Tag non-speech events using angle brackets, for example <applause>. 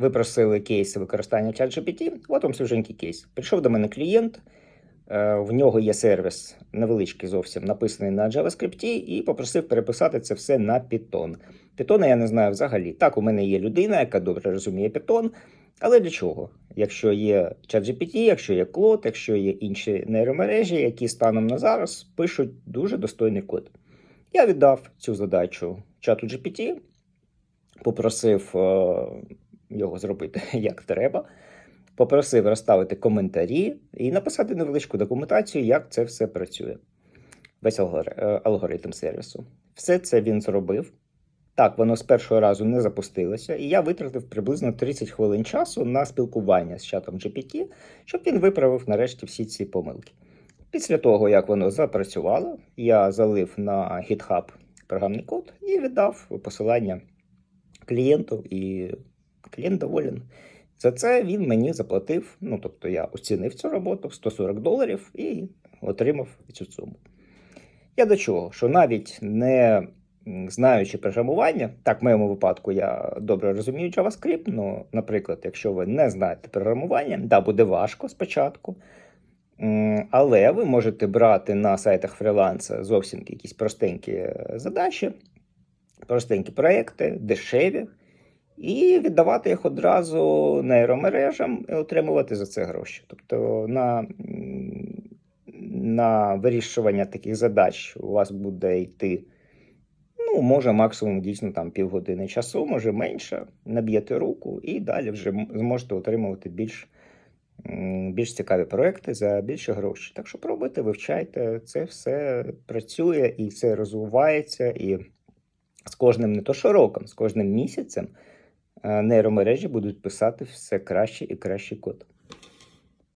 ви просили кейси використання ChatGPT, от вам свіженький кейс. Прийшов до мене клієнт, е, в нього є сервіс невеличкий зовсім, написаний на JavaScript, і попросив переписати це все на Python. Python я не знаю взагалі. Так, у мене є людина, яка добре розуміє Python, але для чого? Якщо є ChatGPT, якщо є Claude, якщо є інші нейромережі, які станом на зараз пишуть дуже достойний код. Я віддав цю задачу чату GPT, попросив е, його зробити <laughs> як треба, попросив розставити коментарі і написати невеличку документацію, як це все працює. Весь е, алгоритм сервісу. Все це він зробив. Так, воно з першого разу не запустилося, і я витратив приблизно 30 хвилин часу на спілкування з чатом GPT, щоб він виправив нарешті всі ці помилки. Після того, як воно запрацювало, я залив на GitHub програмний код і віддав посилання клієнту, і клієнт доволен. За це він мені заплатив. Ну, тобто я оцінив цю роботу в 140 доларів і отримав цю суму. Я до чого? Що навіть не знаючи програмування, так в моєму випадку я добре розумію JavaScript, ну, наприклад, якщо ви не знаєте програмування, да, буде важко спочатку. Але ви можете брати на сайтах фріланса зовсім якісь простенькі е, задачі, простенькі проекти, дешеві, і віддавати їх одразу нейромережам і отримувати за це гроші. Тобто на, на вирішування таких задач у вас буде йти. Ну, може, максимум дійсно там півгодини часу, може менше. Наб'єте руку і далі вже зможете отримувати більш, більш цікаві проекти за більше грошей. Так що пробуйте, вивчайте, це все працює і це розвивається. І з кожним не то що роком, з кожним місяцем нейромережі будуть писати все краще і краще код.